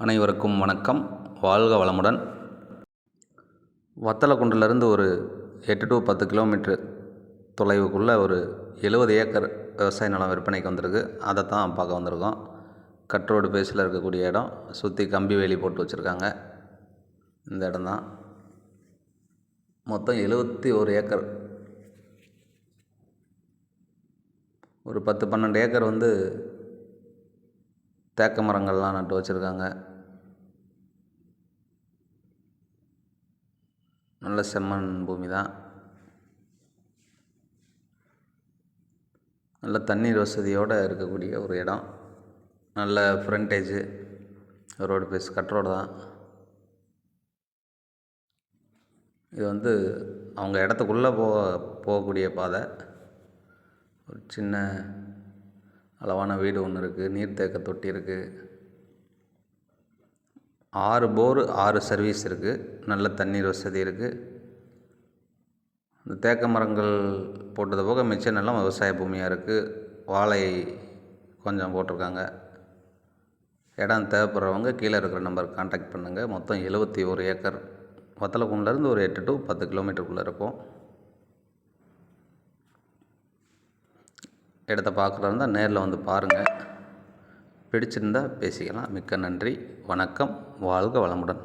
அனைவருக்கும் வணக்கம். வாழ்க வளமுடன். வத்தலக்குண்டிலிருந்து ஒரு எட்டு டு பத்து கிலோமீட்டர் தொலைவுக்குள்ளே ஒரு எழுபது ஏக்கர் விவசாய நிலம் விற்பனைக்கு வந்திருக்கு. அதை தான் பார்க்க வந்திருக்கோம். கட் ரோடு பேஸில் இருக்கக்கூடிய இடம். சுற்றி கம்பி வேலி போட்டு வச்சுருக்காங்க. இந்த இடம் தான் மொத்தம் எழுபத்தி ஒரு ஏக்கர். ஒரு பத்து பன்னெண்டு ஏக்கர் வந்து தேக்கு மரங்கள்லாம் நட்டு வச்சுருக்காங்க. நல்ல செம்மண் பூமி தான். நல்ல தண்ணீர் வசதியோடு இருக்கக்கூடிய ஒரு இடம். நல்ல frontage road face cut road தான். இது வந்து அவங்க இடத்துக்குள்ளே போக போகக்கூடிய பாதை. ஒரு சின்ன அளவான வீடு ஒன்று இருக்குது நீர்த்தேக்க தொட்டி இருக்குது ஆறு போர் ஆறு சர்வீஸ் இருக்குது நல்ல தண்ணீர் வசதி இருக்குது இந்த தேக்க மரங்கள் போட்டது போக மிச்சம் நல்லா விவசாய பூமியாக இருக்குது வாழை கொஞ்சம் போட்டிருக்காங்க. இடம் தேவைப்படுறவங்க கீழே இருக்கிற நம்பருக்கு காண்டாக்ட் பண்ணுங்கள் மொத்தம் எழுபத்தி ஒரு ஏக்கர் வத்தலக்குண்டிலேருந்து ஒரு எட்டு டு பத்து கிலோமீட்டருக்குள்ளே இருக்கும். இடத்த பார்க்குறதா இருந்தால் நேரில் வந்து பாருங்கள் பிடிச்சிருந்தால் பேசிக்கலாம். மிக்க நன்றி. வணக்கம். வாழ்க வளமுடன்.